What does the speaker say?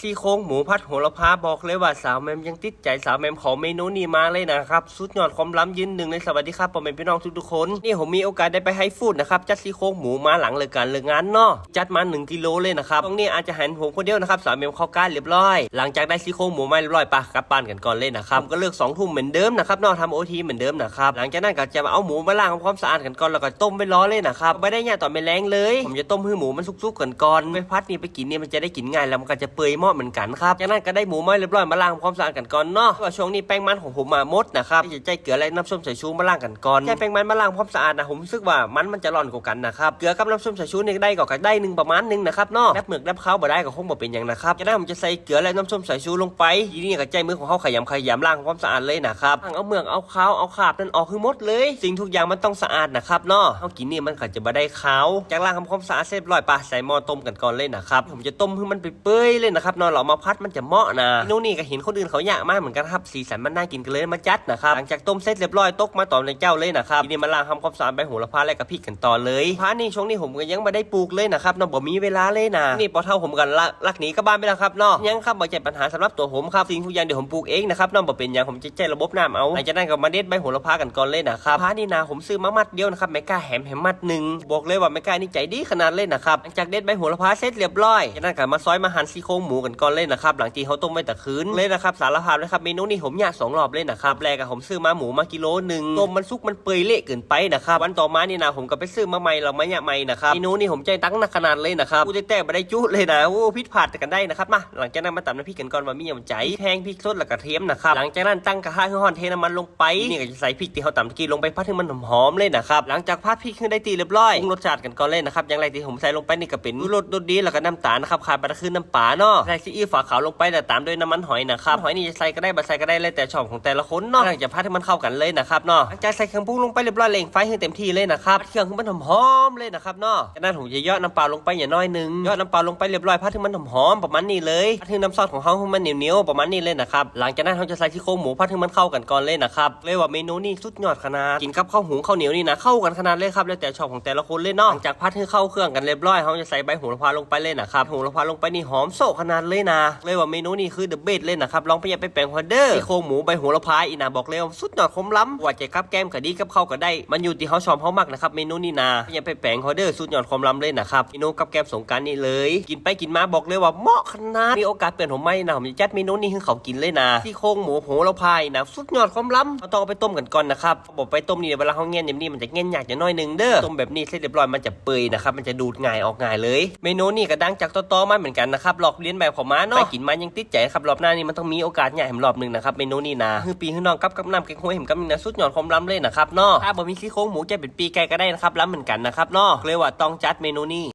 ซี่โครงหมูผัดโหระพาบอกเลยว่าสาวแมมยังติดใจสาวแมมขอเมนูนี้มาเลยนะครับสุดยอดความล้ำยืนหนึ่งในสวัสดีครับผมเป็นพี่น้องทุกๆคน นี่ผมมีโอกาสได้ไปให้ฟูดนะครับจัดซี่โครงหมูมาหลังเลยการเลิกงานเนาะจัดมา 1กิโลเลยนะครับตรงนี้อาจจะหันผมคนเดียวนะครับสาวแมมเข้าก้านเรียบร้อย หลังจากได้ซี่โครงหมูมาเรียบร้อยปะกลับบ้านกันก่อนเลยนะครับก็เลิกสองทุ่มเหมือนเดิมนะครับนอกทำโอทีเหมือนเดิมนะครับหลังจากนั้นก็จะมาเอาหมูมาล้างทำความสะอาดกันก่อนแล้วก็ต้มไปร้อเลยนะครับไม่ได้เนี่ยตอไม่แรงเลย ผมจะต้มให้หมูมันสุกๆก่อนก่อนไปพัดนี่ไปกินเนี่ยมันจะได้กินง่ายแล้วมันก็จะเปื่อยหมาะเหมือนกันครับจากนั้นก็ได้หมูมาเรียบร้อยมาล้างความสะอาดกันก่อนเนาะว่าช่วงนี้แป้งมันของผมมาหมดนะครับที่จะใจเกลือและน้ำส้มสายชูมาล้างกันก่อนแค่แป้งมันมาล้างความสะอาดนะผมรู้สึกว่ามันมันจะร่อนกว่ากันนะครับเกลือกับน้ำส้มสายชูเนี่ยได้ก็ได้หนึ่งประมาณหนึ่งนะครับเนาะแลบหมึกแลบข้าบ่ได้ก็คงบ่เป็นอย่างนะครับจากนั้นผมจะใส่เกลือและน้ำส้มสายชูลงไปทีนี้ก็ใจมือของเขาขยำขยำล้างความสะอาดเลยนะครับถังเอาเมือกเอาเขาเอาขาบนั่นออกคือหมดเลย สิ่งทุกอย่างมันต้องสะอาดนะครับเนาะเอากินนี่มันก็จะบ่ได้ขาจากล้างความสะอาดเสร็จร้อยปะใส่หม้อต้มกันก่อนเลยนะครับผมจะต้มให้มันเปื่อยเลยนะครับนาะเรามาพัดมันจะเหมาะนะนูนี่ก็เห็นคนอื่นเขาอยากมากเหมือนกันครับสีสันมันน่ากินกันเลยมาจัดนะครับหลังจากต้มเสร็จเรียบร้อยตกมาต่อในเจ้าเลยนะครับทีนี้มาล้างทำความสะอาดใบโหระพาและกะพริกกันต่อเลยพานี่ช่วงนี้ผมก็ยังไม่ได้ปลูกเลยนะครับเนาะบ่มีเวลาเลยนะนี่พอเท่าผมกันละลักหนีก็บ้านไปแล้วครับเนาะยังครับบ่ใช่ปัญหาสำหรับตัวผมครับสิ่งทุกอย่างเดี๋ยวผมปลูกเองนะครับเนาะบ่เป็นอย่างผมจะใจระบบน้ำเอาหลังจากนั้นก็มาเด็ดใบโหระพากันก่อนเลยนะครับพานี่นาผมซื้อมามัดเดียวนะครับไม่กล้าแหมแหมมัดหนึ่งบอกเลยว่าไม่กล้านี่ใจดีขนาดเลยนะครับหลังจากเด็ดใบโหระพาเสร็จเรียบร้อยจากนั้นก็มาซอยมาหั่นซี่โครงหมูกันก่อนเลยนะครับหลังที่เขาต้มไว้แต่คืนเลยนะครับสารพัดนะครับเมนูนี้ผมอยากสองรอบเลยนะครับแรกอะผมซื้อมาหมูมากิโลหนึ่งต้มมันสุกมันเปื่อยเละเกินไปนะครับวันต่อมานี่นะผมก็ไปซื้อมาใหม่เราไม่เนี่ยใหม่นะครับเมนูนี้ผมใจตั้งหนักขนาดเลยนะครับกูจะแต่ไม่ได้จุเลยนะโอ้พิษผาดกันได้นะครับมาหลังจากนั้นมาตำน้ำพริกกันก่อนว่ามีอย่างใจแพงพริกสดและกระเทียมนะครับหลังจากนั้นตั้งกระทะให้ร้อนเทน้ำมันลงไปนี่ก็จะใส่พริกที่เขาตำตะกี้ลงไปพัดให้มันหอมๆเลยนะครับหลังจากพัดพริกขึ้นได้ตีเรียบร้อยปรุงรสชาติกันก่อนเลยนะครับอย่างไรที่ผมใส่ลงไปนี่ก็เป็นรสรสดีแล้วก็น้ำตาลนะครับขาดไปก็คือน้ำปลาเนาะใส่ซีอิ๊วฝาขาวลงไปแต่ตามด้วยน้ำมันหอยนะครับหอยนี่จะใส่ก็ได้บ่ใส่ก็ได้เลยแต่ชอบของแต่ละคนเนาะหลังจากพัดให้มันเข้ากันเลยนะครับเนาะหลังจากใส่เครื่องปรุงลงไปเรียบร้อยเล่งไฟให้เต็มที่เลยนะครับเครื่องให้มันหอมๆเลยนะครับเนาะจากนั้นผมจะยอดน้ำปลาลงไปอย่างน้อยหนึงยอดน้ำปลาลงไปเรียบร้อยพัดให้มันหอมๆประมาณนี้เลยพัดให้น้ำซอสของเขาให้มันเหนียวๆประมาณนี้เลยนะครับหลังจากนั้นเราจะใส่ที่โครงหมูพัดให้มันเข้ากันก่อนเลยนะครับเลยว่าเมนูนี้สุดยอดขนาดกินกับข้าวหุงข้าวเหนียวนี่นะเข้ากันขนาดเลยครับแล้วแต่ชอบของแต่ละคนเลยเนาะหลังจากพัดให้เข้าเครื่องกันเรียบร้อยเขาจะใส่ใบโหระพาลงไปเลยนะครับโหระพาลงไปนี่หอมโซขนาดเลยนะ เลยว่าเมนูนี้คือเดอะเบสเลยนะครับลองไปอย่าไปแปลงฮอเดอร์ที่โครงหมูใบโหระพายอีนาบอกเลยว่าสุดยอดคมล้ำว่าจะกับแก้มกับดีกับเข้าก็ได้ มันอยู่ที่เขาชอบเขามักนะครับเมนูนี้นะอย่าไปแปลงฮอเดอร์สุดยอดคมล้ำเลยนะครับเมนูกับแก้มสงการนี่เลย กินไปกินมาบอกเลยว่าเหมาะขนาดมีโอกาสเปลี่ยนผมไหมนะผมจะจัดเมนูนี้ให้เขากินเลยนะที่โครงหมูโหระพาอีนะสุดยอดคมล้ำเราต้องเอาไปต้มกันก่อนนะครับบอกไปต้มนี่เวลาเขาเงี้ยอย่างนี้มันจะเงี้ยยากอย่างน้อยหนึงเด้อต้มแบบนี้เสร็จเรียบร้อยมันจะเปื่อยนะครับมันจะดูดง่ายออกง่ายเลย เมนูนี้ก็ดังจากต่อๆมาเหมือนกันนะครับลอกเลียนแบบของมาเนาะไปกินมายังติดใจครับรอบหน้านี่มันต้องมีโอกาสใหญ่แหมรอบหนึ่งนะครับเมนูนี้นะคือปีขึ้น้องกับกับน้ำแกงห้วยเห็มกับมีนะสุดยอดความล้ำเลยนะครับเนาะถ้าบ่มีซี่โครงหมูจะเป็นปีไก่ก็ได้นะครับล้ำเหมือนกันนะครับเนาะเลยว่าต้องจัดเมนูนี้